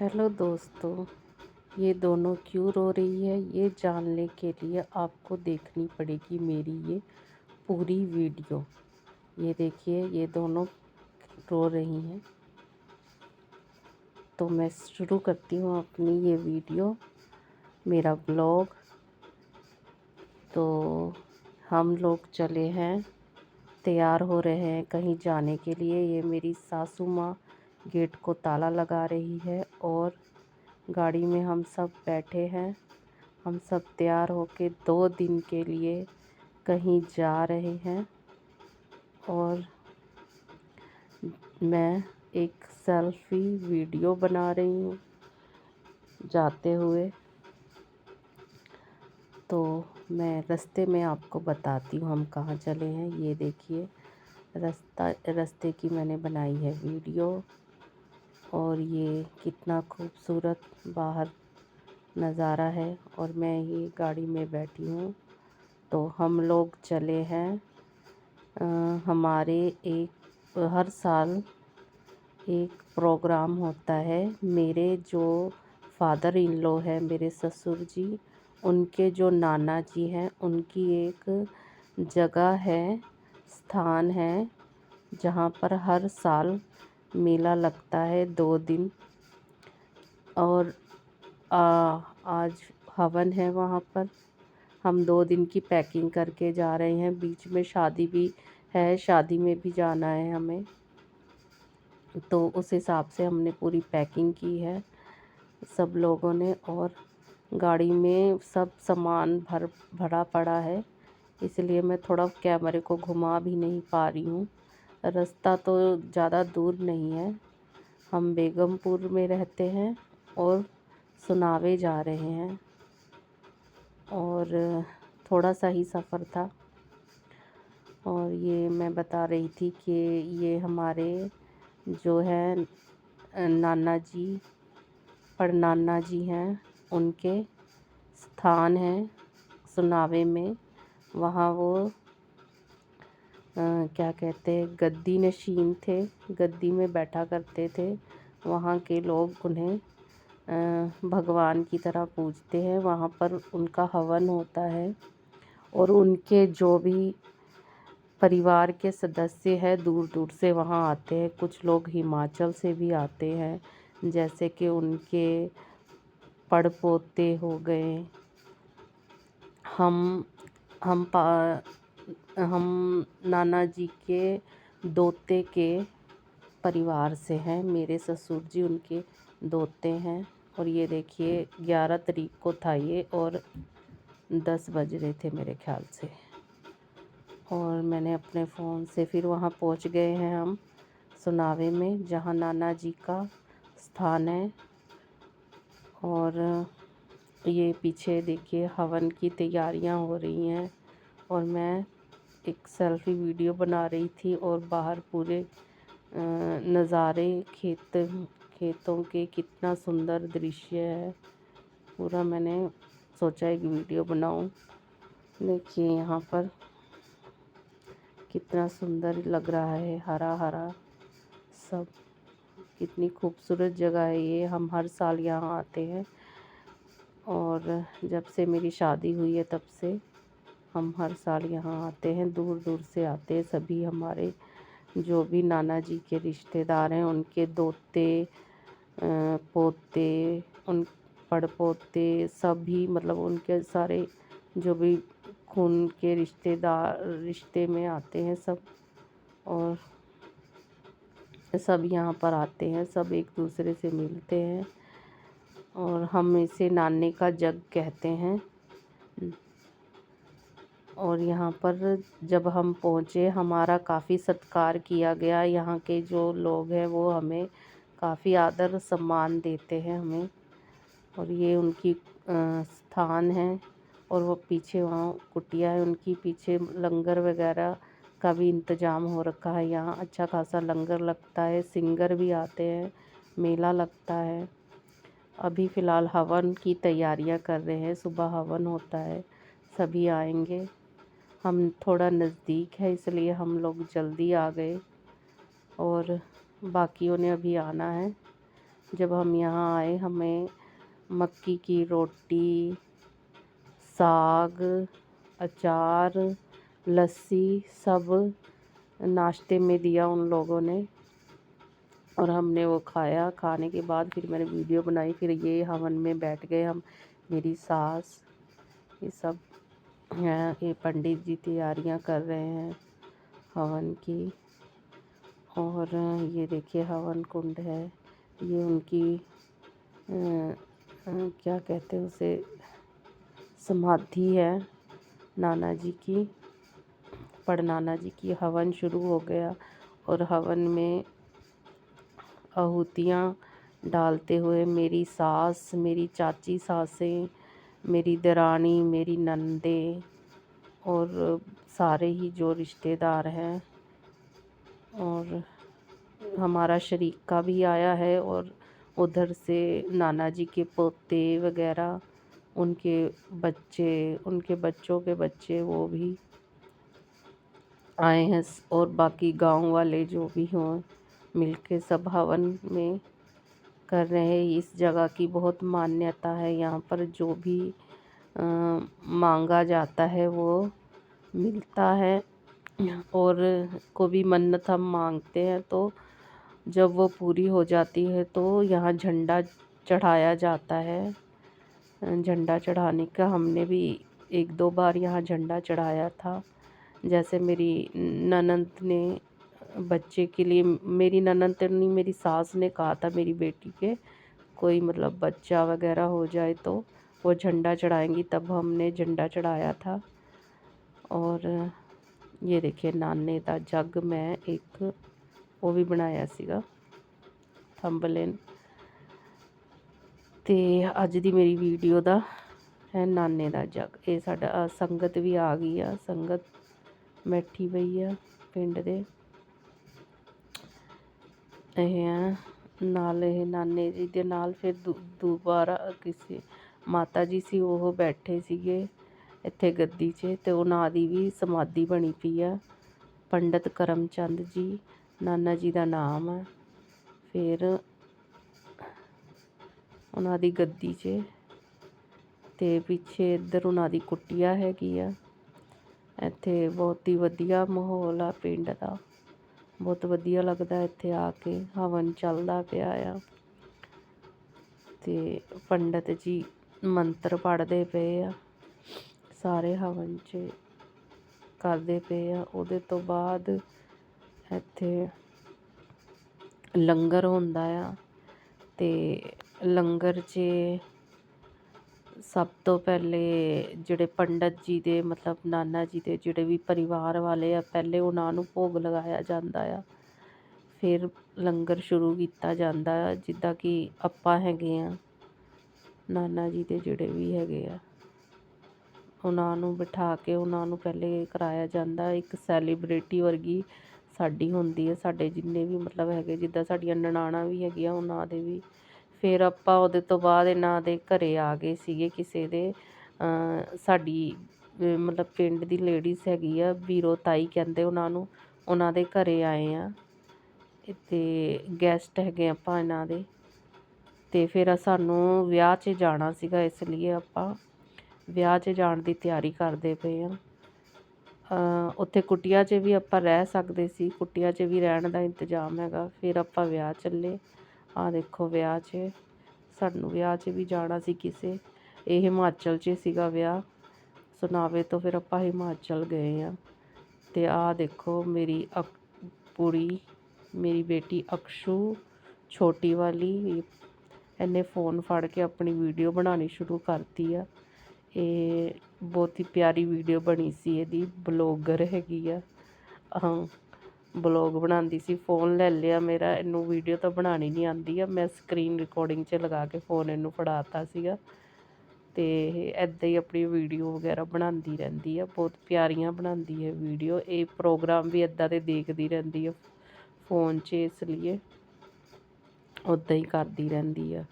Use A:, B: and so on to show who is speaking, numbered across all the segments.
A: Hello दोस्तों, ये दोनों क्यों रो रही है? ये जानने के लिए आपको देखनी पड़ेगी मेरी ये पूरी वीडियो। ये देखिए, ये दोनों रो रही हैं। तो मैं शुरू करती हूँ अपनी ये वीडियो, मेरा ब्लॉग। तो हम लोग चले हैं, तैयार हो रहे हैं कहीं जाने के लिए। ये मेरी सासू माँ गेट को ताला लगा रही है और गाड़ी में हम सब बैठे हैं। हम सब तैयार होके दो दिन के लिए कहीं जा रहे हैं और मैं एक सेल्फी वीडियो बना रही हूँ जाते हुए। तो मैं रास्ते में आपको बताती हूँ हम कहाँ चले हैं। ये देखिए, रास्ता, रास्ते की मैंने बनाई है वीडियो। और ये कितना खूबसूरत बाहर नज़ारा है और मैं ये गाड़ी में बैठी हूँ। तो हम लोग चले हैं आ, हमारे एक हर साल एक प्रोग्राम होता है। मेरे जो फादर इन लो है मेरे ससुर जी उनके जो नाना जी हैं उनकी एक जगह है स्थान है जहाँ पर हर साल मेला लगता है दो दिन। और आज हवन है वहाँ पर। हम दो दिन की पैकिंग करके जा रहे हैं। बीच में शादी भी है, शादी में भी जाना है हमें। तो उस हिसाब से हमने पूरी पैकिंग की है सब लोगों ने। और गाड़ी में सब सामान भर, भरा पड़ा है। इसलिए मैं थोड़ा कैमरे को घुमा भी नहीं पा रही हूँ। रास्ता तो ज़्यादा दूर नहीं है। हम बेगमपुर में रहते हैं और सुनावे जा रहे हैं। और थोड़ा सा ही सफ़र था। और ये मैं बता रही थी कि ये हमारे जो है, नाना जी पर नाना जी हैं, उनके स्थान हैं सुनावे में। वहाँ वो क्या कहते हैं, गद्दी नशीन थे। गद्दी में बैठा करते थे। वहाँ के लोग उन्हें भगवान की तरह पूजते हैं। वहाँ पर उनका हवन होता है और उनके जो भी परिवार के सदस्य हैं दूर दूर से वहाँ आते हैं। कुछ लोग हिमाचल से भी आते हैं, जैसे कि उनके पड़ पोते हो गए। हम हम पा हम नाना जी के दोते के परिवार से हैं। मेरे ससुर जी उनके दोते हैं। और ये देखिए, ग्यारह तारीख को था ये और दस बज रहे थे मेरे ख्याल से। और मैंने अपने फ़ोन से फिर वहाँ पहुँच गए हैं हम सुनावे में, जहाँ नाना जी का स्थान है। और ये पीछे देखिए, हवन की तैयारियाँ हो रही हैं। और मैं एक सेल्फ़ी वीडियो बना रही थी और बाहर पूरे नज़ारे खेत, खेतों के कितना सुंदर दृश्य है। पूरा मैंने सोचा एक वीडियो बनाऊँ। देखिए यहाँ पर कितना सुंदर लग रहा है हरा हरा सब। कितनी खूबसूरत जगह है ये, हम हर साल यहाँ आते हैं। और जब से मेरी शादी हुई है तब से हम हर साल यहाँ आते हैं दूर दूर से आते हैं। सभी हमारे जो भी नाना जी के रिश्तेदार हैं, उनके दोते पोते, उन पड़पोते, सभी मतलब उनके सारे जो भी खून के रिश्तेदार, रिश्ते में आते हैं सब और सब यहाँ पर आते हैं, सब एक दूसरे से मिलते हैं और हम इसे नाने का जग कहते हैं। और यहाँ पर जब हम पहुँचे, हमारा काफ़ी सत्कार किया गया। यहाँ के जो लोग हैं, वो हमें काफ़ी आदर सम्मान देते हैं हमें। और ये उनकी स्थान है और वो पीछे वहाँ कुटिया है। उनकी पीछे लंगर वगैरह का भी इंतज़ाम हो रखा है। यहाँ अच्छा खासा लंगर लगता है। सिंगर भी आते हैं, मेला लगता है। अभी फ़िलहाल हवन की तैयारियाँ कर रहे हैं। सुबह हवन होता है, सभी आएँगे। हम थोड़ा नज़दीक है, इसलिए हम लोग जल्दी आ गए और बाकियों ने अभी आना है। जब हम यहाँ आए, हमें मक्की की रोटी, साग, अचार, लस्सी सब नाश्ते में दिया उन लोगों ने और हमने वो खाया। खाने के बाद फिर मैंने वीडियो बनाई, फिर ये हवन में बैठ गए हम, मेरी सास, ये सब। हैं, ये पंडित जी तैयारियाँ कर रहे हैं हवन की। और ये देखिए हवन कुंड है, ये उनकी क्या कहते हैं उसे, समाधि है नाना जी की। पर नाना जी की हवन शुरू हो गया और हवन में आहुतियाँ डालते हुए मेरी सास, मेरी चाची सासें मेरी दरानी, मेरी नंदे और सारे ही जो रिश्तेदार हैं और हमारा शरीका भी आया है और उधर से नाना जी के पोते वगैरह, उनके बच्चे, उनके बच्चों के बच्चे वो भी आए हैं और बाकी गाँव वाले जो भी हों, मिलके हवन में कर रहे हैं, इस जगह की बहुत मान्यता है। यहाँ पर जो भी मांगा जाता है, वो मिलता है। और को भी मन्नत हम मांगते हैं तो जब वो पूरी हो जाती है तो यहाँ झंडा चढ़ाया जाता है। झंडा चढ़ाने का हमने भी एक दो बार यहाँ झंडा चढ़ाया था। जैसे मेरी ननंद ने बच्चे के लिए मेरी ननंद तो नहीं मेरी सास ने कहा था मेरी बेटी के कोई मतलब बच्चा वगैरह हो जाए तो वो झंडा चढ़ाएंगी तब हमने झंडा चढ़ाया था और ये देखिए ਨਾਨੇ ਦਾ ਜੱਗ ਮੈਂ ਇੱਕ ਉਹ ਵੀ ਬਣਾਇਆ ਸੀਗਾ ਥੰਬਲੇਨ ਤੇ ਅੱਜ ਦੀ ਮੇਰੀ ਵੀਡੀਓ ਦਾ ਹੈ ਨਾਨੇ ਦਾ ਜੱਗ ਇਹ ਸਾਡਾ ਅ, ਸੰਗਤ ਵੀ ਆ ਗਈ ਆ ਸੰਗਤ ਬੈਠੀ ਪਈ ਆ ਪਿੰਡ ਦੇ ਇਹ ਆ ਨਾਲ ਇਹ ਨਾਨੇ ਜੀ ਦੇ ਨਾਲ ਫਿਰ ਦੂ- ਦੁਬਾਰਾ ਕਿਸੇ ਮਾਤਾ ਜੀ ਸੀ, ਉਹ ਬੈਠੇ ਸੀਗੇ ਇੱਥੇ ਗੱਦੀ 'ਚ ਅਤੇ ਉਹਨਾਂ ਦੀ ਵੀ ਸਮਾਧੀ ਬਣੀ ਪਈ ਆ। ਪੰਡਤ ਕਰਮਚੰਦ ਜੀ, ਨਾਨਾ ਜੀ ਦਾ ਨਾਮ ਆ। ਫਿਰ ਉਹਨਾਂ ਦੀ ਗੱਦੀ 'ਚ ਤੇ ਪਿੱਛੇ ਇੱਧਰ ਉਹਨਾਂ ਦੀ ਕੁੱਟੀਆ ਹੈਗੀ ਆ। ਇੱਥੇ ਬਹੁਤ ਹੀ ਵਧੀਆ ਮਾਹੌਲ ਆ ਪਿੰਡ ਦਾ। ਬਹੁਤ ਵਧੀਆ ਲੱਗਦਾ ਇੱਥੇ ਆ ਕੇ, ਹਵਨ ਚੱਲਦਾ ਪਿਆ ਆ। ਤੇ ਪੰਡਤ ਜੀ ਮੰਤਰ ਪੜ੍ਹਦੇ ਪਏ ਆ, ਸਾਰੇ ਹਵਨ 'ਚ ਕਰਦੇ ਪਏ ਆ। ਉਹਦੇ ਤੋਂ ਬਾਅਦ ਇੱਥੇ ਲੰਗਰ ਹੁੰਦਾ ਆ ਤੇ ਲੰਗਰ 'ਚ ਸਭ ਤੋਂ ਪਹਿਲੇ ਜਿਹੜੇ ਪੰਡਤ ਜੀ ਦੇ, ਮਤਲਬ ਨਾਨਾ ਜੀ ਦੇ ਜਿਹੜੇ ਵੀ ਪਰਿਵਾਰ ਵਾਲੇ ਆ, ਪਹਿਲੇ ਉਹਨਾਂ ਨੂੰ ਭੋਗ ਲਗਾਇਆ ਜਾਂਦਾ ਆ। ਫਿਰ ਲੰਗਰ ਸ਼ੁਰੂ ਕੀਤਾ ਜਾਂਦਾ ਆ, ਜਿੱਦਾਂ ਕਿ ਆਪਾਂ ਹੈਗੇ ਆ, ਨਾਨਾ ਜੀ ਦੇ ਜਿਹੜੇ ਵੀ ਹੈਗੇ ਆ। ਉਹਨਾਂ ਨੂੰ ਬਿਠਾ ਕੇ ਉਹਨਾਂ ਨੂੰ ਪਹਿਲੇ ਕਰਾਇਆ ਜਾਂਦਾ, ਇੱਕ ਸੈਲੀਬ੍ਰਿਟੀ ਵਰਗੀ ਸਾਡੀ ਹੁੰਦੀ ਹੈ ਸਾਡੇ ਜਿੰਨੇ ਵੀ ਮਤਲਬ ਹੈਗੇ, ਜਿੱਦਾਂ ਸਾਡੀਆਂ ਨਨਾਣਾਂ ਵੀ ਹੈਗੀਆਂ, ਉਹਨਾਂ ਦੇ ਵੀ ਫਿਰ ਆਪਾਂ ਉਹਦੇ ਤੋਂ ਬਾਅਦ ਇਹਨਾਂ ਦੇ ਘਰ ਆ ਗਏ ਸੀਗੇ ਕਿਸੇ ਦੇ ਸਾਡੀ ਮਤਲਬ ਪਿੰਡ ਦੀ ਲੇਡੀਜ਼ ਹੈਗੀ ਆ, ਵੀਰੋ ਤਾਈ ਕਹਿੰਦੇ ਉਹਨਾਂ ਨੂੰ, ਉਹਨਾਂ ਦੇ ਘਰ ਆਏ ਆ। ਅਤੇ ਗੈਸਟ ਹੈਗੇ ਆਪਾਂ ਇਹਨਾਂ ਦੇ। ਅਤੇ ਫਿਰ ਸਾਨੂੰ ਵਿਆਹ 'ਚ ਜਾਣਾ ਸੀਗਾ ਇਸ ਲਈ ਆਪਾਂ, ਵਿਆਹ 'ਚ ਜਾਣ ਦੀ ਤਿਆਰੀ ਕਰਦੇ ਪਏ ਆ। ਉੱਥੇ ਕੁਟੀਆ 'ਚ ਵੀ ਆਪਾਂ ਰਹਿ ਸਕਦੇ ਸੀ, ਕੁਟੀਆ 'ਚ ਵੀ ਰਹਿਣ ਦਾ ਇੰਤਜ਼ਾਮ ਹੈਗਾ, ਫਿਰ ਆਪਾਂ ਵਿਆਹ ਚੱਲੇ। ਆਹ ਦੇਖੋ ਵਿਆਹ 'ਚ, ਸਾਨੂੰ ਵਿਆਹ 'ਚ ਵੀ ਜਾਣਾ ਸੀ ਕਿਸੇ। ਇਹ ਹਿਮਾਚਲ 'ਚ ਸੀਗਾ ਵਿਆਹ। ਸੁਨਾਵੇ ਤੋਂ ਫਿਰ ਆਪਾਂ ਹਿਮਾਚਲ ਗਏ ਆ। ਤੇ ਆਹ ਦੇਖੋ ਮੇਰੀ ਅਕ- ਕੁੜੀ, ਮੇਰੀ ਬੇਟੀ ਅਕਸ਼ੂ, ਛੋਟੀ ਵਾਲੀ। ਇਹਨੇ ਫੋਨ ਫੜ ਕੇ ਆਪਣੀ ਵੀਡੀਓ ਬਣਾਉਣੀ ਸ਼ੁਰੂ ਕਰਤੀ ਆ। ਇਹ ਬਹੁਤ ਹੀ ਪਿਆਰੀ ਵੀਡੀਓ ਬਣੀ ਸੀ ਇਹਦੀ, ਬਲੌਗਰ ਹੈਗੀ ਆ। ਹਾਂ ਬਲੌਗ ਬਣਾਉਂਦੀ ਸੀ ਫੋਨ ਲੈ ਲਿਆ ਮੇਰਾ ਇਹਨੂੰ ਵੀਡੀਓ ਤਾਂ ਬਣਾਉਣੀ ਨਹੀਂ ਆਉਂਦੀ ਆ ਮੈਂ ਸਕਰੀਨ ਰਿਕਾਰਡਿੰਗ 'ਚ ਲਗਾ ਕੇ ਫੋਨ ਇਹਨੂੰ ਫੜਾਤਾ ਸੀਗਾ ਤੇ ਇਹ ਐਦਾਂ ਹੀ ਆਪਣੀ ਵੀਡੀਓ ਵਗੈਰਾ ਬਣਾਉਂਦੀ ਰਹਿੰਦੀ ਆ ਬਹੁਤ ਪਿਆਰੀਆਂ ਬਣਾਉਂਦੀ ਹੈ ਵੀਡੀਓ ਇਹ ਪ੍ਰੋਗਰਾਮ ਵੀ ਐਦਾਂ ਦੇ ਦੇਖਦੀ ਰਹਿੰਦੀ ਆ ਫੋਨ 'ਚ ਇਸ ਲਈ ਉੱਦਾਂ ਹੀ ਕਰਦੀ ਰਹਿੰਦੀ ਆ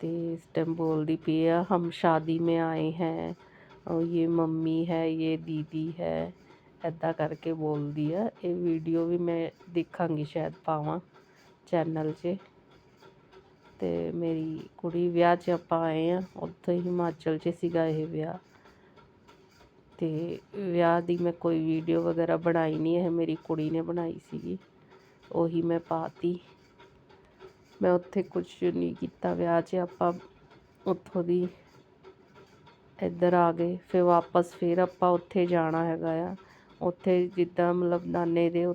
A: ਤੇ ਇਸ ਟਾਈਮ ਬੋਲਦੀ ਪਈ ਆ ਹਮ ਸ਼ਾਦੀ में ਆਏ हैं और ये ਮੰਮੀ ਹੈ ये ਦੀਦੀ ਹੈ ਇੱਦਾਂ ਕਰਕੇ ਬੋਲਦੀ ਆ। ਇਹ ਵੀਡੀਓ ਵੀ ਮੈਂ ਦੇਖਾਂਗੀ ਸ਼ਾਇਦ ਪਾਵਾਂ ਚੈਨਲ 'ਚ। ਤੇ ਮੇਰੀ ਕੁੜੀ ਵਿਆਹ 'ਚ ਆਪਾਂ ਆਏ ਆ। ਉੱਥੇ ਹਿਮਾਚਲ 'ਚ ਸੀਗਾ ਇਹ ਵਿਆਹ। ਤੇ ਵਿਆਹ ਦੀ ਮੈਂ ਕੋਈ ਵੀਡੀਓ ਵਗੈਰਾ ਬਣਾਈ ਨਹੀਂ, ਇਹ ਮੇਰੀ ਕੁੜੀ ਨੇ ਬਣਾਈ ਸੀਗੀ। ਉਹੀ ਮੈਂ ਪਾਤੀ। ਮੈਂ ਉੱਥੇ ਕੁਝ ਨਹੀਂ ਕੀਤਾ ਵਿਆਹ 'ਚ। ਆਪਾਂ ਉੱਥੋਂ ਦੀ ਇੱਧਰ ਆ ਗਏ। ਫਿਰ ਵਾਪਸ ਫਿਰ ਆਪਾਂ ਉੱਥੇ ਜਾਣਾ ਹੈਗਾ ਆ। ਉੱਥੇ ਜਿੱਦਾਂ ਮਤਲਬ ਨਾਨੇ ਦੇ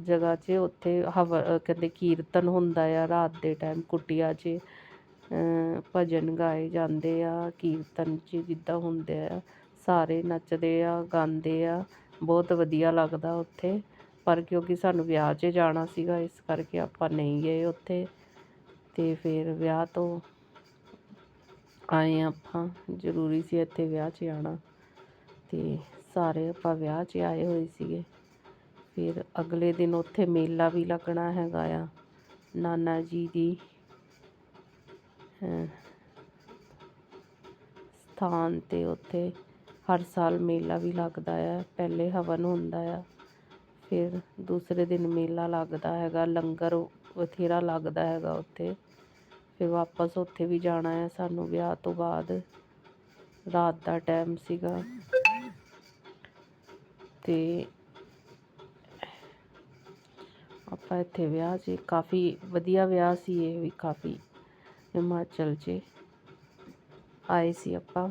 A: ਜਗ੍ਹਾ 'ਚ ਉੱਥੇ ਹਵ, ਕਹਿੰਦੇ ਕੀਰਤਨ ਹੁੰਦਾ ਆ ਰਾਤ ਦੇ ਟਾਈਮ ਕੁਟੀਆ 'ਚ ਭਜਨ ਗਾਏ ਜਾਂਦੇ ਆ, ਕੀਰਤਨ 'ਚ ਜਿੱਦਾਂ ਹੁੰਦੇ ਆ, ਸਾਰੇ ਨੱਚਦੇ ਆ, ਗਾਉਂਦੇ ਆ, ਬਹੁਤ ਵਧੀਆ ਲੱਗਦਾ ਉੱਥੇ। ਪਰ ਕਿਉਂਕਿ ਸਾਨੂੰ ਵਿਆਹ 'ਚ ਜਾਣਾ ਸੀਗਾ, ਇਸ ਕਰਕੇ ਆਪਾਂ ਨਹੀਂ ਗਏ ਉੱਥੇ। ਅਤੇ ਫਿਰ ਵਿਆਹ ਤੋਂ ਆਏ ਆਪਾਂ, ਜ਼ਰੂਰੀ ਸੀ ਇੱਥੇ ਵਿਆਹ 'ਚ ਆਉਣਾ। ਅਤੇ ਸਾਰੇ ਆਪਾਂ ਵਿਆਹ 'ਚ ਆਏ ਹੋਏ ਸੀਗੇ। ਫਿਰ ਅਗਲੇ ਦਿਨ ਉੱਥੇ ਮੇਲਾ ਵੀ ਲੱਗਣਾ ਹੈਗਾ ਆ, ਨਾਨਾ ਜੀ ਦੀ ਸਥਾਨ ਤੇ ਉੱਥੇ ਹਰ ਸਾਲ ਮੇਲਾ ਵੀ ਲੱਗਦਾ ਆ, ਪਹਿਲੇ ਹਵਨ ਹੁੰਦਾ ਆ। ਫਿਰ ਦੂਸਰੇ ਦਿਨ ਮੇਲਾ ਲੱਗਦਾ ਹੈਗਾ, ਲੰਗਰ ਬਥੇਰਾ ਲੱਗਦਾ ਹੈਗਾ ਉੱਥੇ। ਫਿਰ ਵਾਪਸ ਉੱਥੇ ਵੀ ਜਾਣਾ ਆ ਸਾਨੂੰ ਵਿਆਹ ਤੋਂ ਬਾਅਦ। ਰਾਤ ਦਾ ਟਾਈਮ ਸੀਗਾ। ਤੇ ਆਪਾਂ ਇੱਥੇ ਵਿਆਹ 'ਚ ਕਾਫੀ ਵਧੀਆ ਵਿਆਹ ਸੀ ਇਹ ਵੀ, ਕਾਫੀ ਹਿਮਾਚਲ 'ਚ ਆਏ ਸੀ ਆਪਾਂ।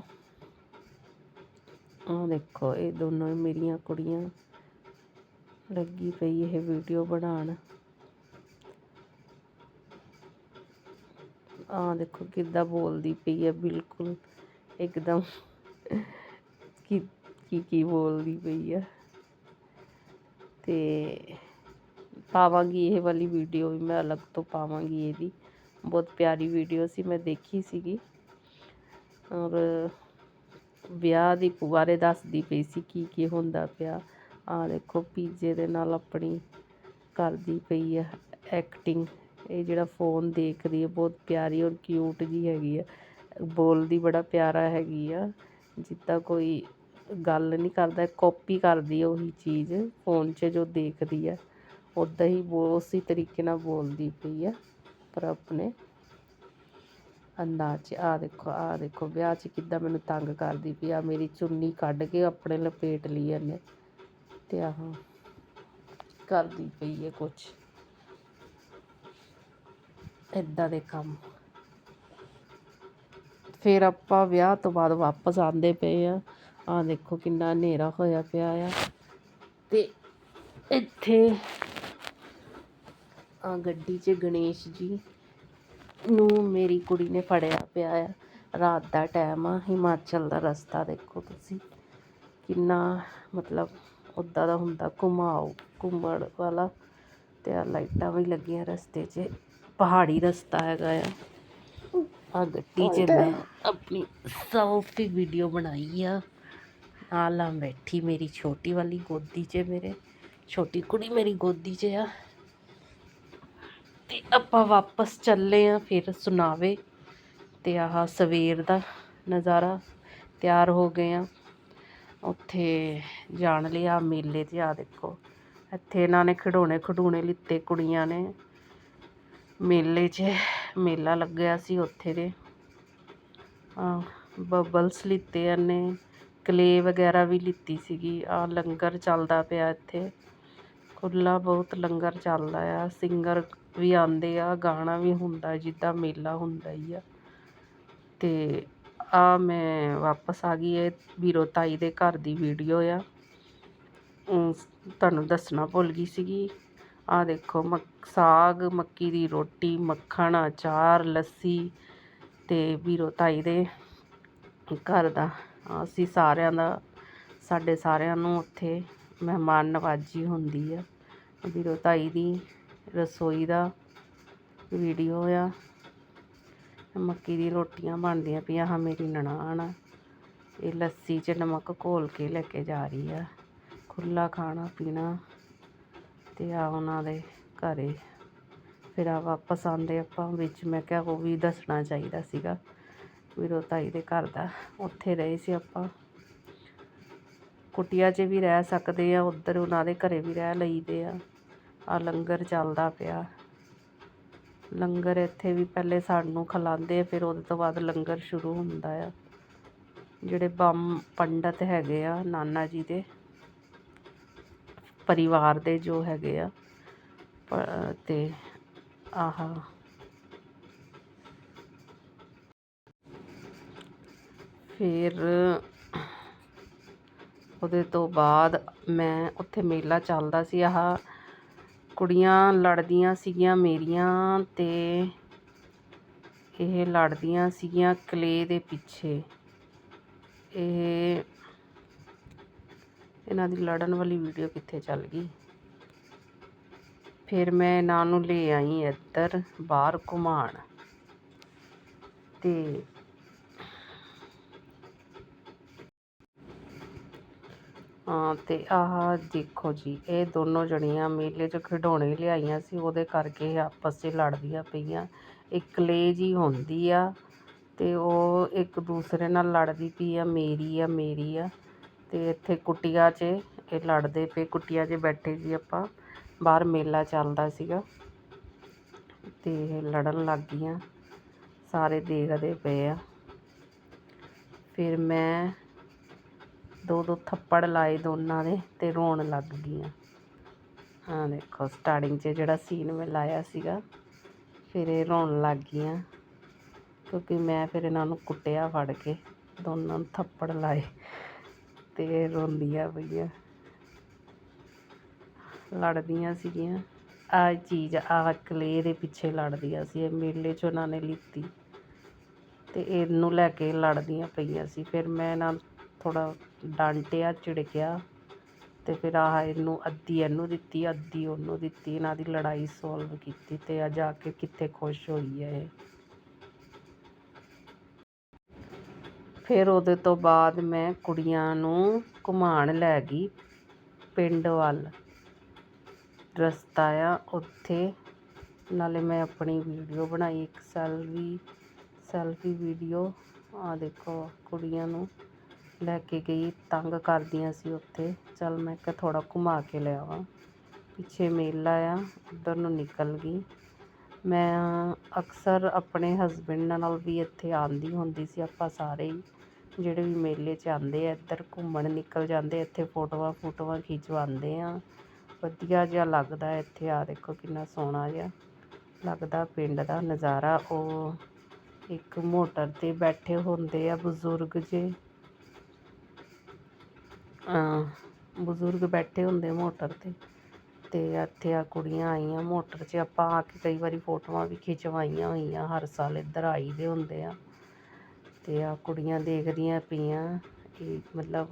A: ਆਹ ਦੇਖੋ, ਇਹ ਦੋਨੋਂ ਹੀ ਮੇਰੀਆਂ ਕੁੜੀਆਂ। ਲੱਗੀ ਪਈ ਇਹ ਵੀਡੀਓ ਬਣਾਉਣ। ਆ ਦੇਖੋ ਕਿੱਦਾਂ ਬੋਲਦੀ ਪਈ ਹੈ, ਬਿਲਕੁਲ ਇੱਕਦਮ ਕੀ ਕੀ ਕੀ ਬੋਲਦੀ ਪਈ ਹੈ। ਅਤੇ ਪਾਵਾਂਗੀ ਇਹ ਵਾਲੀ ਵੀਡੀਓ ਵੀ, ਮੈਂ ਅਲੱਗ ਤੋਂ ਪਾਵਾਂਗੀ ਇਹਦੀ। ਬਹੁਤ ਪਿਆਰੀ ਵੀਡੀਓ ਸੀ, ਮੈਂ ਦੇਖੀ ਸੀਗੀ। ਔਰ ਵਿਆਹ ਦੀ ਬਾਰੇ ਦੱਸਦੀ ਪਈ ਸੀ ਕੀ ਕੀ ਹੁੰਦਾ ਪਿਆ। ਆ ਦੇਖੋ, ਪੀਜ਼ੇ ਦੇ ਨਾਲ ਆਪਣੀ ਕਰਦੀ ਪਈ ਹੈ ਐਕਟਿੰਗ ਇਹ ਜਿਹੜਾ ਫੋਨ ਦੇਖਦੀ ਹੈ ਬਹੁਤ ਪਿਆਰੀ ਔਰ ਕਿਊਟ ਜੀ ਹੈਗੀ ਆ। ਬੋਲਦੀ ਬੜਾ ਪਿਆਰਾ ਹੈਗੀ ਆ। ਜਿੱਦਾਂ ਕੋਈ ਗੱਲ ਨਹੀਂ ਕਰਦਾ ਕਾਪੀ ਕਰਦੀ ਹੈ ਉਹੀ ਚੀਜ਼ ਫੋਨ 'ਚ ਜੋ ਦੇਖਦੀ ਹੈ ਉੱਦਾਂ ਹੀ ਬੋ, ਉਸੇ ਤਰੀਕੇ ਨਾਲ ਬੋਲਦੀ ਪਈ ਆ, ਪਰ ਆਪਣੇ ਅੰਦਾਜ਼ 'ਚ, ਆਹ ਦੇਖੋ ਆਹ ਦੇਖੋ, ਵਿਆਹ 'ਚ ਕਿੱਦਾਂ ਮੈਨੂੰ ਤੰਗ ਕਰਦੀ ਪਈ ਆ, ਮੇਰੀ ਚੁੰਨੀ ਕੱਢ ਕੇ ਆਪਣੇ ਲਪੇਟ ਲਈ ਇਹਨੇ ਤੇ ਆਹ ਕਰਦੀ ਪਈ ਹੈ ਕੁਛ। ਇੱਦਾਂ ਦੇ ਕੰਮ। ਫਿਰ ਆਪਾਂ ਵਿਆਹ ਤੋਂ ਬਾਅਦ ਵਾਪਸ ਆਉਂਦੇ ਪਏ ਆ ਆ ਦੇਖੋ ਕਿੰਨਾ ਹਨੇਰਾ ਹੋਇਆ ਪਿਆ ਆ। ਤੇ ਇੱਥੇ ਆ ਗੱਡੀ 'ਚ ਗਣੇਸ਼ ਜੀ ਨੂੰ ਮੇਰੀ ਕੁੜੀ ਨੇ ਫੜਿਆ ਪਿਆ ਆ। ਰਾਤ ਦਾ ਟਾਈਮ ਆ ਹਿਮਾਚਲ ਦਾ ਰਸਤਾ ਦੇਖੋ ਤੁਸੀਂ। ਕਿੰਨਾ ਮਤਲਬ ਉੱਦਾਂ ਦਾ ਹੁੰਦਾ ਘੁਮਾਓ ਘੁੰਮਣ ਵਾਲਾ। ਤੇ ਆ ਲਾਈਟਾਂ ਵੀ ਲੱਗੀਆਂ ਰਸਤੇ 'ਚ ਪਹਾੜੀ ਰਸਤਾ ਹੈਗਾ ਆ। ਆ ਗੱਡੀ 'ਚ ਮੈਂ ਆਪਣੀ ਸੈਲਫੀ ਵੀਡੀਓ ਬਣਾਈ ਆ। ਨਾਲ ਆ, ਬੈਠੀ ਮੇਰੀ ਛੋਟੀ ਵਾਲੀ ਗੋਦੀ 'ਚ ਮੇਰੇ। ਛੋਟੀ ਕੁੜੀ ਮੇਰੀ ਗੋਦੀ 'ਚ ਆ। ਤੇ ਆਪਾਂ ਵਾਪਸ ਚੱਲੇ ਆ, ਫਿਰ ਸੁਣਾਵੇ। ਤੇ ਆਹ ਸਵੇਰ ਦਾ ਨਜ਼ਾਰਾ, ਤਿਆਰ ਹੋ ਗਏ ਆ। ਉੱਥੇ ਜਾਣ ਲਈ ਆ ਮੇਲੇ 'ਤੇ ਆ ਦੇਖੋ। ਇੱਥੇ ਇਹਨਾਂ ਨੇ ਖਿਡੌਣੇ ਖਿਡੂਣੇ ਲਿੱਤੇ ਕੁੜੀਆਂ ਨੇ। ਮੇਲੇ 'ਚ ਮੇਲਾ ਲੱਗਿਆ ਸੀ ਉੱਥੇ ਦੇ। ਆ ਬਬਲਸ ਲਿੱਤੇ ਇਹਨੇ। ਕਲੇ ਵਗੈਰਾ ਵੀ ਲਿੱਤੀ ਸੀਗੀ। ਆ ਲੰਗਰ ਚੱਲਦਾ ਪਿਆ ਇੱਥੇ। ਖੁੱਲ੍ਹਾ ਬਹੁਤ ਲੰਗਰ ਚੱਲਦਾ ਆ। ਸਿੰਗਰ ਵੀ ਆਉਂਦੇ ਆ, ਗਾਣਾ ਵੀ ਹੁੰਦਾ, ਜਿੱਦਾਂ ਮੇਲਾ ਹੁੰਦਾ ਹੀ ਆ। ਅਤੇ ਆ ਮੈਂ ਵਾਪਸ ਆ ਗਈ ਇਹ ਵੀਰੋ ਤਾਈ ਦੇ ਘਰ ਦੀ ਵੀਡੀਓ ਆ। ਤੁਹਾਨੂੰ ਦੱਸਣਾ ਭੁੱਲ ਗਈ ਸੀਗੀ। ਆ ਦੇਖੋ, ਮੱਕ, ਸਾਗ, ਮੱਕੀ ਦੀ ਰੋਟੀ, ਮੱਖਣ, ਅਚਾਰ, ਲੱਸੀ ਅਤੇ ਵੀਰੋ ਤਾਈ ਦੇ ਘਰ ਦਾ ਅਸੀਂ ਸਾਰਿਆਂ ਦਾ, ਸਾਡੇ ਸਾਰਿਆਂ ਨੂੰ ਉੱਥੇ ਮਹਿਮਾਨ ਨਵਾਜੀ ਹੁੰਦੀ ਆ। ਵੀਰੋ ਤਾਈ ਦੀ ਰਸੋਈ ਦਾ ਵੀਡੀਓ ਆ। ਮੱਕੀ ਦੀ ਰੋਟੀਆਂ ਬਣਦੀਆਂ ਪਈਆਂ ਹਾਂ ਮੇਰੀ ਨਨਾਣ ਆ। ਇਹ ਲੱਸੀ 'ਚ ਨਮਕ ਘੋਲ ਕੇ ਲੈ ਕੇ ਜਾ ਰਹੀ ਆ। ਖੁੱਲਾ ਖਾਣਾ ਪੀਣਾ ਤੇ ਆ ਉਹਨਾਂ ਦੇ ਘਰੇ। ਫਿਰ ਆ ਵਾਪਸ ਆਉਂਦੇ ਆਪਾਂ, ਵਿੱਚ ਮੈਂ ਕਿਹਾ ਉਹ ਵੀ ਦੱਸਣਾ ਚਾਹੀਦਾ ਸੀਗਾ। ਵੀਰੋ ਤਾਈ ਦੇ ਘਰ ਦਾ ਉੱਥੇ ਰਹੇ ਸੀ ਆਪਾਂ। ਕੁਟੀਆ 'ਚ ਵੀ ਰਹਿ ਸਕਦੇ ਆ, ਉੱਧਰ ਉਹਨਾਂ ਦੇ ਘਰੇ ਵੀ ਰਹਿ ਲਈਦੇ ਆ। ਆ ਲੰਗਰ ਚੱਲਦਾ ਪਿਆ। ਲੰਗਰ ਇੱਥੇ ਵੀ ਪਹਿਲੇ ਸਾਨੂੰ ਖਿਲਾਉਂਦੇ ਫਿਰ ਉਹਦੇ ਤੋਂ ਬਾਅਦ ਲੰਗਰ ਸ਼ੁਰੂ ਹੁੰਦਾ ਆ। ਜਿਹੜੇ ਬੰਮ ਪੰਡਤ ਹੈਗੇ ਆ, ਨਾਨਾ ਜੀ ਦੇ ਪਰਿਵਾਰ ਦੇ ਜੋ ਹੈਗੇ ਆ, ਪ- ਤੇ ਆਹ ਫਿਰ ਉਹਦੇ ਤੋਂ ਬਾਅਦ ਮੈਂ ਉੱਥੇ ਮੇਲਾ ਚੱਲਦਾ ਸੀ। ਆਹ ਕੁੜੀਆਂ ਲੜਦੀਆਂ ਸੀਗੀਆਂ ਮੇਰੀਆਂ ਅਤੇ ਇਹ ਲੜਦੀਆਂ ਸੀਗੀਆਂ ਕਲੇ ਦੇ ਪਿੱਛੇ। ਇਹ ਇਹਨਾਂ ਦੀ ਲੜਨ ਵਾਲੀ ਵੀਡੀਓ ਕਿੱਥੇ ਚੱਲ ਗਈ? ਫਿਰ ਮੈਂ ਇਹਨਾਂ ਨੂੰ ਲੈ ਆਈ ਇੱਧਰ ਬਾਹਰ ਘੁਮਾਣ ਤੇ ਅਤੇ ਆਹ ਦੇਖੋ ਜੀ, ਇਹ ਦੋਨੋਂ ਜਣੀਆਂ ਮੇਲੇ 'ਚ ਖਿਡੌਣੇ ਲਿਆਈਆਂ ਸੀ, ਉਹਦੇ ਕਰਕੇ ਇਹ ਆਪਸ 'ਚ ਲੜਦੀਆਂ ਪਈਆਂ। ਇੱਕ ਕਲੇ ਜੀ ਹੁੰਦੀ ਆ ਅਤੇ ਉਹ ਇੱਕ ਦੂਸਰੇ ਨਾਲ ਲੜਦੀ ਪਈ ਆ, ਮੇਰੀ ਆ ਮੇਰੀ ਆ। ਅਤੇ ਇੱਥੇ ਕੁਟੀਆ 'ਚ ਇਹ ਲੜਦੇ ਪਏ, ਕੁਟੀਆ 'ਚ ਬੈਠੇ ਸੀ ਆਪਾਂ, ਬਾਹਰ ਮੇਲਾ ਚੱਲਦਾ ਸੀਗਾ। ਅਤੇ ਇਹ ਲੜਨ ਲੱਗ ਗਈਆਂ, ਸਾਰੇ ਦੇਖਦੇ ਪਏ ਆ। ਫਿਰ ਮੈਂ ਦੋ ਦੋ ਥੱਪੜ ਲਾਏ ਦੋਨਾਂ ਦੇ ਤੇ ਰੋਣ ਲੱਗ ਗਈਆਂ। ਹਾਂ, ਦੇਖੋ ਸਟਾਰਟਿੰਗ 'ਚ ਜਿਹੜਾ ਸੀਨ ਮੈਂ ਲਾਇਆ ਸੀਗਾ, ਫਿਰ ਇਹ ਰੋਣ ਲੱਗ ਗਈਆਂ ਕਿਉਂਕਿ ਮੈਂ ਫਿਰ ਇਹਨਾਂ ਨੂੰ ਕੁੱਟਿਆ ਫੜ ਕੇ, ਦੋਨਾਂ ਨੂੰ ਥੱਪੜ ਲਾਏ ਤੇ ਰੋਂਦੀਆਂ ਪਈਆਂ। ਲੜਦੀਆਂ ਸੀਗੀਆਂ। ਆਹ ਚੀਜ਼, ਆਹ ਕਲੇ ਦੇ ਪਿੱਛੇ ਲੜਦੀਆਂ ਸੀ, ਇਹ ਮੇਲੇ 'ਚ ਉਹਨਾਂ ਨੇ ਲਿੱਤੀ ਤੇ ਇਹਨੂੰ ਲੈ ਕੇ ਲੜਦੀਆਂ ਪਈਆਂ ਸੀ। ਫਿਰ ਮੈਂ ਇਹਨਾਂ ਨੂੰ ਥੋੜ੍ਹਾ ਡਾਂਟਿਆ ਝਿੜਕਿਆ ਅਤੇ ਫਿਰ ਆਹ ਇਹਨੂੰ ਅੱਧੀ, ਇਹਨੂੰ ਦਿੱਤੀ, ਅੱਧੀ ਉਹਨੂੰ ਦਿੱਤੀ, ਇਹਨਾਂ ਦੀ ਲੜਾਈ ਸੋਲਵ ਕੀਤੀ ਅਤੇ ਆ ਜਾ ਕੇ ਕਿੱਥੇ ਖੁਸ਼ ਹੋਈ ਹੈ ਇਹ। ਫਿਰ ਉਹਦੇ ਤੋਂ ਬਾਅਦ ਮੈਂ ਕੁੜੀਆਂ ਨੂੰ ਘੁਮਾਣ ਲੈ ਗਈ ਪਿੰਡ ਵੱਲ। ਰਸਤਾ ਆ ਉੱਥੇ, ਨਾਲੇ ਮੈਂ ਆਪਣੀ ਵੀਡੀਓ ਬਣਾਈ, ਇੱਕ ਸੈਲਫੀ ਸੈਲਫੀ ਵੀਡੀਓ। ਆ ਦੇਖੋ ਕੁੜੀਆਂ ਨੂੰ। ਲੈ ਕੇ ਗਈ, ਤੰਗ ਕਰਦੀਆਂ ਸੀ ਉੱਥੇ। ਚੱਲ ਮੈਂ ਕਿਹਾ ਥੋੜਾ ਘੁਮਾ ਕੇ ਲਿਆਵਾਂ ਪਿੱਛੇ ਮੇਲਾ ਆ ਉੱਧਰ ਨੂੰ ਨਿਕਲ ਗਈ। ਮੈਂ ਅਕਸਰ ਆਪਣੇ ਹਸਬੈਂਡ ਨਾਲ ਵੀ ਇੱਥੇ ਆਉਂਦੀ ਹੁੰਦੀ ਸੀ, ਆਪਾਂ ਸਾਰੇ ਹੀ ਜਿਹੜੇ ਵੀ ਮੇਲੇ 'ਚ ਆਉਂਦੇ ਆ, ਇੱਧਰ ਘੁੰਮਣ ਨਿਕਲ ਜਾਂਦੇ ਇੱਥੇ ਫੋਟੋਆਂ ਫੋਟੋਆਂ ਖਿਚਵਾਉਂਦੇ ਆ। ਵਧੀਆ ਜਿਹਾ ਲੱਗਦਾ ਇੱਥੇ ਆ ਦੇਖੋ ਕਿੰਨਾ ਸੋਹਣਾ ਜਿਹਾ ਲੱਗਦਾ ਪਿੰਡ ਦਾ ਨਜ਼ਾਰਾ। ਉਹ ਇੱਕ ਮੋਟਰ ਤੇ ਬੈਠੇ ਹੁੰਦੇ ਆ, ਬਜ਼ੁਰਗ ਜੇ ਬਜ਼ੁਰਗ ਬੈਠੇ ਹੁੰਦੇ ਮੋਟਰ ਤੇ ਅਤੇ ਇੱਥੇ ਆਹ ਕੁੜੀਆਂ ਆਈਆਂ ਮੋਟਰ 'ਚ, ਆਪਾਂ ਆ ਕੇ ਕਈ ਵਾਰੀ ਫੋਟੋਆਂ ਵੀ ਖਿਚਵਾਈਆਂ ਹੋਈਆਂ, ਹਰ ਸਾਲ ਇੱਧਰ ਆਈ ਦੇ ਹੁੰਦੇ ਆ ਅਤੇ ਆ ਕੁੜੀਆਂ ਦੇਖਦੀਆਂ ਪਈਆਂ, ਇਹ ਮਤਲਬ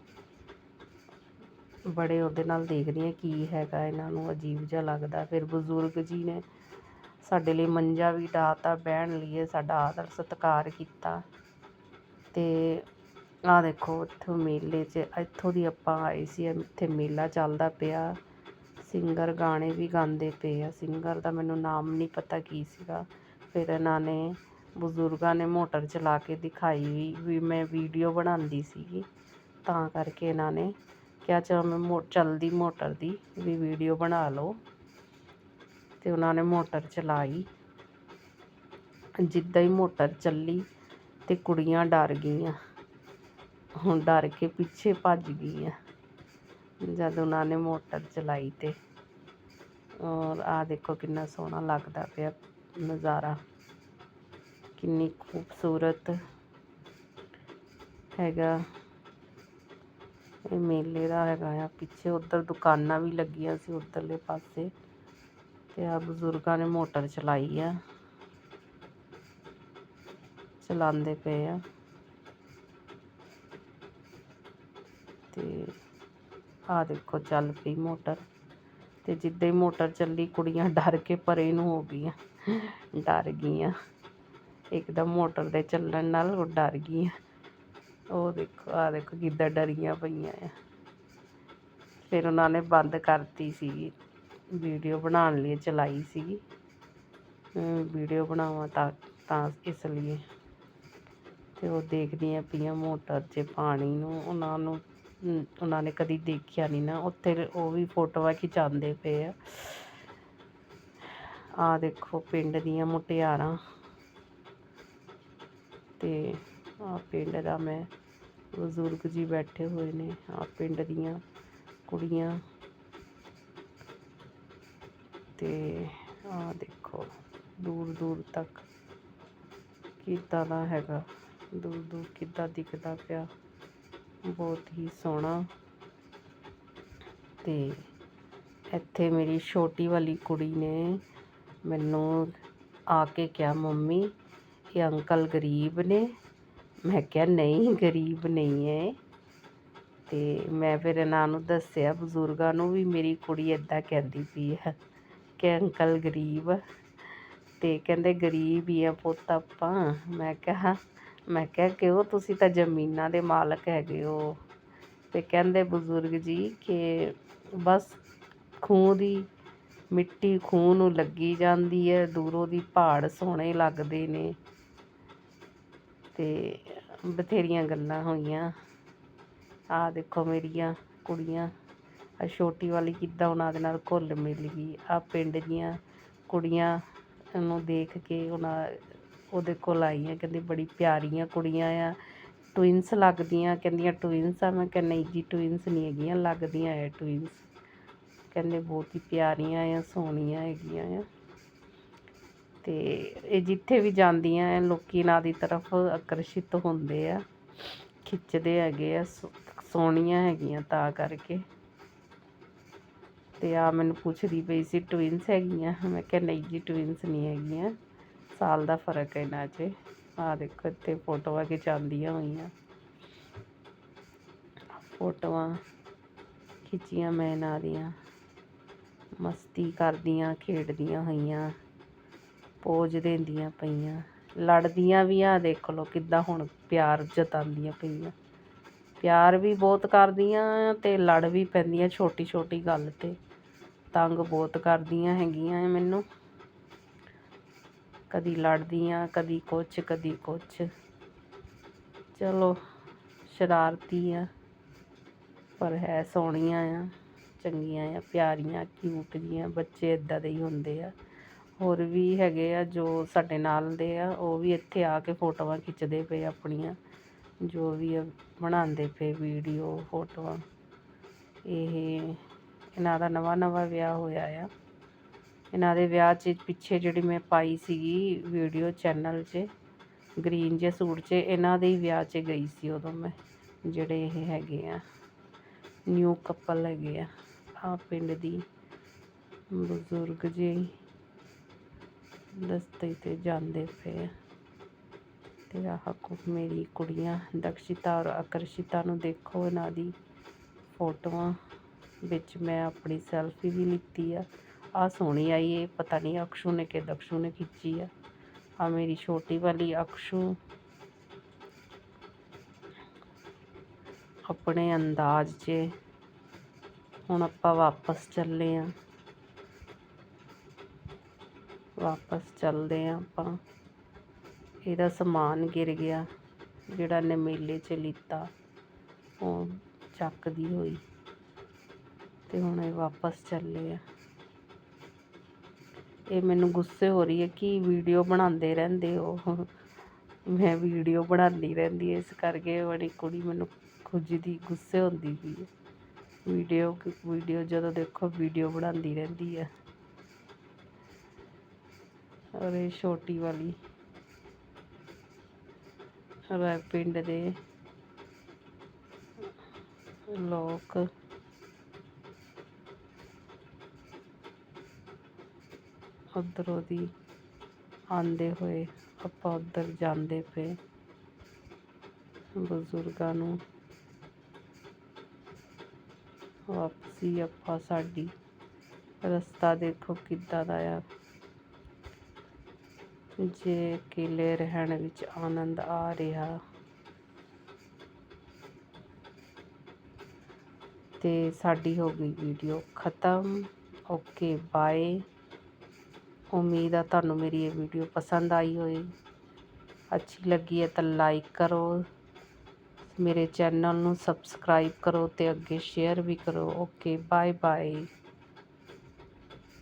A: ਬੜੇ ਉਹਦੇ ਨਾਲ ਦੇਖਦੀਆਂ ਕੀ ਹੈਗਾ ਇਹਨਾਂ ਨੂੰ, ਅਜੀਬ ਜਿਹਾ ਲੱਗਦਾ, ਫਿਰ ਬਜ਼ੁਰਗ ਜੀ ਨੇ ਸਾਡੇ ਲਈ ਮੰਜਾ ਵੀ ਡਾਹ ਤਾ ਬਹਿਣ ਲਈ ਸਾਡਾ ਆਦਰ ਸਤਿਕਾਰ ਕੀਤਾ ਅਤੇ ਆਹ ਦੇਖੋ, ਇੱਥੋਂ ਮੇਲੇ 'ਚ, ਇੱਥੋਂ ਦੀ ਆਪਾਂ ਆਏ ਸੀ, ਇੱਥੇ ਮੇਲਾ ਚੱਲਦਾ ਪਿਆ। ਸਿੰਗਰ ਗਾਣੇ ਵੀ ਗਾਉਂਦੇ ਪਏ ਆ। ਸਿੰਗਰ ਦਾ ਮੈਨੂੰ ਨਾਮ ਨਹੀਂ ਪਤਾ ਕੀ ਸੀਗਾ। ਫਿਰ ਇਹਨਾਂ ਨੇ, ਬਜ਼ੁਰਗਾਂ ਨੇ ਮੋਟਰ ਚਲਾ ਕੇ ਦਿਖਾਈ ਵੀ ਵੀ ਮੈਂ ਵੀਡੀਓ ਬਣਾਉਂਦੀ ਸੀਗੀ। ਤਾਂ ਕਰਕੇ ਇਹਨਾਂ ਨੇ ਕਿਹਾ, ਚਲੋ ਮੈਂ ਮੋ, ਚੱਲਦੀ ਮੋਟਰ ਦੀ ਵੀ ਵੀਡੀਓ ਬਣਾ ਲਓ। ਅਤੇ ਉਹਨਾਂ ਨੇ ਮੋਟਰ ਚਲਾਈ। ਜਿੱਦਾਂ ਹੀ ਮੋਟਰ ਚੱਲੀ ਅਤੇ ਕੁੜੀਆਂ ਡਰ ਗਈਆਂ। ਹੁਣ ਡਰ ਕੇ ਪਿੱਛੇ ਭੱਜ ਗਈ ਆ। ਜਦ ਉਹਨਾਂ ਨੇ ਮੋਟਰ ਚਲਾਈ ਤੇ, ਔਰ ਆ ਦੇਖੋ ਕਿੰਨਾ ਸੋਹਣਾ ਲੱਗਦਾ ਪਿਆ ਨਜ਼ਾਰਾ। ਕਿੰਨੀ ਖੂਬਸੂਰਤ ਹੈਗਾ। ਇਹ ਮੇਲੇ ਦਾ ਹੈਗਾ ਆ। ਪਿੱਛੇ ਉੱਧਰ ਦੁਕਾਨਾਂ ਵੀ ਲੱਗੀਆਂ ਸੀ ਉੱਧਰਲੇ ਪਾਸੇ, ਤੇ ਆ ਬਜ਼ੁਰਗਾਂ ਨੇ ਮੋਟਰ ਚਲਾਈ ਆ। ਚਲਾਉਂਦੇ ਪਏ ਆ ਤੇ ਆ ਦੇਖੋ ਚੱਲ ਪਈ ਮੋਟਰ ਤੇ ਜਿੱਦਾਂ ਹੀ ਮੋਟਰ ਚੱਲੀ ਕੁੜੀਆਂ ਡਰ ਕੇ ਪਰੇ ਨੂੰ ਹੋ ਗਈਆਂ, ਡਰ ਗਈਆਂ। ਇੱਕਦਮ ਮੋਟਰ ਦੇ ਚੱਲਣ ਨਾਲ ਉਹ ਡਰ ਗਈਆਂ। ਉਹ ਦੇਖੋ ਆ ਦੇਖੋ ਕਿੱਦਾਂ ਡਰੀਆਂ ਪਈਆਂ ਆ। ਫਿਰ ਉਹਨਾਂ ਨੇ ਬੰਦ ਕਰਤੀ ਸੀਗੀ, ਵੀਡੀਓ ਬਣਾਉਣ ਲਈ ਚਲਾਈ ਸੀਗੀ। ਵੀਡੀਓ ਬਣਾਵਾਂ ਤਾਂ ਤਾਂ ਇਸ ਲਈ। ਤੇ ਉਹ ਦੇਖਦੀਆਂ ਪਈਆਂ ਮੋਟਰ 'ਚ ਪਾਣੀ ਨੂੰ, ਉਹਨਾਂ ਨੂੰ ਉਹਨਾਂ ਨੇ ਕਦੀ ਦੇਖਿਆ ਨਹੀਂ ਨਾ। ਉੱਥੇ ਉਹ ਵੀ ਫੋਟੋਆਂ ਖਿਚਾਉਂਦੇ ਪਏ ਆ। ਆ ਦੇਖੋ ਪਿੰਡ ਦੀਆਂ ਮੁਟਿਆਰਾਂ। ਤੇ ਆ ਪਿੰਡ ਦਾ ਮੈਂ ਬਜ਼ੁਰਗ ਜੀ ਬੈਠੇ ਹੋਏ ਨੇ। ਆ ਪਿੰਡ ਦੀਆਂ ਕੁੜੀਆਂ। ਤੇ ਆ ਦੇਖੋ, ਦੂਰ ਦੂਰ ਤੱਕ ਕਿੱਦਾਂ ਦਾ ਹੈਗਾ। ਦੂਰ ਦੂਰ ਕਿੱਦਾਂ ਦਿਖਦਾ ਪਿਆ। ਬਹੁਤ ਹੀ ਸੋਹਣਾ। ਤੇ ਇੱਥੇ ਮੇਰੀ ਛੋਟੀ ਵਾਲੀ ਕੁੜੀ ਨੇ ਮੈਨੂੰ ਆ ਕੇ ਕਿਹਾ, ਮੰਮੀ, ਇਹ ਅੰਕਲ ਗਰੀਬ ਨੇ। ਮੈਂ ਕਿਹਾ, ਨਹੀਂ, ਗਰੀਬ ਨਹੀਂ ਹੈ ਤੇ ਮੈਂ ਫਿਰ ਇਹਨਾਂ ਨੂੰ ਦੱਸਿਆ, ਬਜ਼ੁਰਗਾਂ ਨੂੰ ਵੀ ਮੇਰੀ ਕੁੜੀ ਇਦਾਂ ਕਹਿੰਦੀ ਪਈ ਹੈ ਕਿ ਅੰਕਲ ਗਰੀਬ। ਆ। ਤੇ ਕਹਿੰਦੇ, ਗਰੀਬ ਹੀ ਆ ਪੁੱਤ ਆਪਾਂ। ਮੈਂ ਕਿਹਾ ਮੈਂ ਕਿਹਾ ਕਿਉਂ ਤੁਸੀਂ ਤਾਂ ਜ਼ਮੀਨਾਂ ਦੇ ਮਾਲਕ ਹੈਗੇ ਹੋ। ਤੇ ਕਹਿੰਦੇ ਬਜ਼ੁਰਗ ਜੀ ਕਿ ਬਸ ਖੂਹ ਦੀ ਮਿੱਟੀ ਖੂਹ ਨੂੰ ਲੱਗੀ ਜਾਂਦੀ ਹੈ, ਦੂਰੋਂ ਦੀ ਪਹਾੜ ਸੋਹਣੇ ਲੱਗਦੇ ਨੇ। ਤੇ ਬਥੇਰੀਆਂ ਗੱਲਾਂ ਹੋਈਆਂ। ਆ ਦੇਖੋ ਮੇਰੀਆਂ ਕੁੜੀਆਂ ਆ ਛੋਟੀ ਵਾਲੀ ਕਿੱਦਾਂ ਉਹਨਾਂ ਦੇ ਨਾਲ ਘੁਲ ਮਿਲ ਗਈ। ਆ ਪਿੰਡ ਦੀਆਂ ਕੁੜੀਆਂ ਨੂੰ ਦੇਖ ਕੇ ਉਹਨਾਂ ਉਹਦੇ ਕੋਲ ਆਈ ਆਈਆਂ, ਕਹਿੰਦੀ ਬੜੀ ਪਿਆਰੀਆਂ ਕੁੜੀਆਂ ਆ। ਟਵਿਨਸ ਲੱਗਦੀਆਂ, ਕਹਿੰਦੀਆਂ ਟਵਿਨਸ ਆ। ਮੈਂ ਕਿਹਾ, ਨਹੀਂ ਜੀ ਟਵਿਨਸ ਨਹੀਂ ਹੈਗੀਆਂ, ਲੱਗਦੀਆਂ ਐ ਟਵਿਨਸ ਕਹਿੰਦੇ ਬਹੁਤ ਹੀ ਪਿਆਰੀਆਂ ਆ, ਸੋਹਣੀਆਂ ਹੈਗੀਆਂ ਆ। ਤੇ ਇਹ ਜਿੱਥੇ ਵੀ ਜਾਂਦੀਆਂ ਆ, ਲੋਕੀ ਇਹਨਾਂ ਦੀ ਤਰਫ ਆਕਰਸ਼ਿਤ ਹੁੰਦੇ ਆ। ਖਿੱਚਦੇ ਹੈਗੇ ਆ, ਸੋ- ਸੋਹਣੀਆਂ ਹੈਗੀਆਂ ਤਾਂ ਕਰਕੇ। ਤੇ ਆ ਮੈਨੂੰ ਪੁੱਛਦੀ ਪਈ ਸੀ ਟਵਿਨਸ ਹੈਗੀਆਂ? ਮੈਂ ਕਿਹਾ, ਨਹੀਂ ਜੀ ਟਵਿਨਸ ਨਹੀਂ ਹੈਗੀਆਂ। ਸਾਲ ਦਾ ਫ਼ਰਕ ਹੈ ਇਹਨਾਂ 'ਚ ਆ ਦੇਖੋ, ਇੱਥੇ ਫੋਟੋਆਂ ਖਿਚਾਉਂਦੀਆਂ ਹੋਈਆਂ। ਫੋਟੋਆਂ ਖਿੱਚੀਆਂ ਮੈਂ ਇਹਨਾਂ ਦੀਆਂ। ਮਸਤੀ ਕਰਦੀਆਂ, ਖੇਡਦੀਆਂ ਹੋਈਆਂ, ਪੋਜ ਦਿੰਦੀਆਂ ਪਈਆਂ। ਲੜਦੀਆਂ ਵੀ ਆ, ਦੇਖ ਲਓ ਕਿੱਦਾਂ ਹੁਣ ਪਿਆਰ ਜਤਾਉਂਦੀਆਂ ਪਈਆਂ। ਪਿਆਰ ਵੀ ਬਹੁਤ ਕਰਦੀਆਂ ਤੇ ਲੜ ਵੀ ਪੈਂਦੀਆਂ ਛੋਟੀ ਛੋਟੀ ਗੱਲ ਤੇ। ਤੰਗ ਬਹੁਤ ਕਰਦੀਆਂ ਹੈਗੀਆਂ ਆ ਮੈਨੂੰ। ਕਦੀ ਲੜਦੀਆਂ, ਕਦੀ ਕੁਛ ਕਦੀ ਕੁਛ। ਚਲੋ, ਸ਼ਰਾਰਤੀ ਆ, ਪਰ ਹੈ ਸੋਹਣੀਆਂ ਆ, ਚੰਗੀਆਂ ਆ, ਪਿਆਰੀਆਂ ਕਿਊਟ ਜੀਆਂ ਬੱਚੇ ਇਦਾਂ ਦੇ ਹੀ ਹੁੰਦੇ ਆ। ਹੋਰ ਵੀ ਹੈਗੇ ਆ ਜੋ ਸਾਡੇ ਨਾਲ ਦੇ ਆ, ਉਹ ਵੀ ਇੱਥੇ ਆ ਕੇ ਫੋਟੋਆਂ ਖਿੱਚਦੇ ਪਏ ਆਪਣੀਆਂ, ਜੋ ਵੀ ਆ, ਬਣਾਉਂਦੇ ਪਏ ਵੀਡੀਓ, ਫੋਟੋਆਂ। ਇਹ, ਇਹਨਾਂ ਦਾ ਨਵਾਂ ਨਵਾਂ ਵਿਆਹ ਹੋਇਆ ਆ। ਇਹਨਾਂ ਦੇ ਵਿਆਹ 'ਚ ਪਿੱਛੇ ਜਿਹੜੀ ਮੈਂ ਪਾਈ ਸੀਗੀ ਵੀਡੀਓ ਚੈਨਲ 'ਚ, ਗ੍ਰੀਨ ਜਿਹੇ ਸੂਟ 'ਚ, ਇਹਨਾਂ ਦੇ ਹੀ ਵਿਆਹ 'ਚ ਗਈ ਸੀ ਉਦੋਂ ਮੈਂ, ਜਿਹੜੇ ਇਹ ਹੈਗੇ ਆ ਨਿਊ ਕਪਲ ਹੈਗੇ ਆ ਆ ਪਿੰਡ ਦੀ ਬਜ਼ੁਰਗ ਜੀ ਰਸਤੇ ਤੇ ਜਾਂਦੇ ਪਏ ਆ। ਤੇ ਆਹ ਕੁ ਮੇਰੀ ਕੁੜੀਆਂ ਦਕਸ਼ਿਤਾ ਔਰ ਆਕਰਸ਼ਿਤਾ ਨੂੰ ਦੇਖੋ ਇਹਨਾਂ ਦੀ ਫੋਟੋਆਂ ਵਿੱਚ ਮੈਂ ਆਪਣੀ ਸੈਲਫੀ ਵੀ ਲਿੱਤੀ ਆ। ਆ ਸੋਹਣੀ ਆਈ ਇਹ ਪਤਾ ਨਹੀਂ ਅਕਸ਼ੂ ਨੇ ਕਿ ਦਕਸ਼ੂ ਨੇ ਖਿੱਚੀ ਆ। ਆ ਮੇਰੀ ਛੋਟੀ ਵਾਲੀ ਅਕਸ਼ੂ। ਆਪਣੇ ਅੰਦਾਜ਼ 'ਚ ਹੁਣ ਆਪਾਂ ਵਾਪਸ ਚੱਲੇ ਆ। ਵਾਪਸ ਚੱਲਦੇ ਆ ਆਪਾਂ। ਇਹਦਾ ਸਮਾਨ ਗਿਰ ਗਿਆ, ਜਿਹੜਾ ਨੇ ਮੇਲੇ 'ਚ ਲਿੱਤਾ। ਉਹ ਚੱਕਦੀ ਹੋਈ। ਤੇ ਹੁਣ ਇਹ ਵਾਪਸ ਚੱਲੇ ਆ। ਇਹ ਮੈਨੂੰ ਗੁੱਸੇ ਹੋ ਰਹੀ ਹੈ ਕਿ ਵੀਡੀਓ ਬਣਾਉਂਦੇ ਰਹਿੰਦੇ ਹੋ। ਮੈਂ ਵੀਡੀਓ ਬਣਾਉਂਦੀ ਰਹਿੰਦੀ ਇਸ ਕਰਕੇ ਬੜੀ ਕੁੜੀ ਮੈਨੂੰ ਖੁੱਜਦੀ ਗੁੱਸੇ ਹੁੰਦੀ ਪਈ ਵੀਡੀਓ ਵੀਡੀਓ ਜਦੋਂ ਦੇਖੋ, ਵੀਡੀਓ ਬਣਾਉਂਦੀ ਰਹਿੰਦੀ ਹੈ। ਔਰ ਇਹ ਛੋਟੀ ਵਾਲੀ ਪਿੰਡ ਦੇ ਲੋਕ ਉੱਧਰੋਂ ਦੀ ਆਉਂਦੇ ਹੋਏ ਆਪਾਂ ਉੱਧਰ ਜਾਂਦੇ ਪਏ। ਬਜ਼ੁਰਗਾਂ ਨੂੰ ਵਾਪਸੀ ਆਪਾਂ ਸਾਡੀ ਰਸਤਾ ਦੇਖੋ ਕਿੱਦਾਂ ਦਾ ਆ। ਜੇ ਕਿਲੇ ਰਹਿਣ ਵਿੱਚ ਆਨੰਦ ਆ ਰਿਹਾ ਤੇ ਸਾਡੀ ਹੋ ਗਈ ਵੀਡੀਓ ਖਤਮ। ਓਕੇ ਬਾਏ ਉਮੀਦ ਆ ਤੁਹਾਨੂੰ ਮੇਰੀ ਇਹ ਵੀਡੀਓ ਪਸੰਦ ਆਈ ਹੋਏ ਅੱਛੀ ਲੱਗੀ ਹੈ ਤਾਂ ਲਾਈਕ ਕਰੋ। ਮੇਰੇ ਚੈਨਲ ਨੂੰ ਸਬਸਕ੍ਰਾਈਬ ਕਰੋ ਤੇ ਅੱਗੇ ਸ਼ੇਅਰ ਵੀ ਕਰੋ। Okay bye bye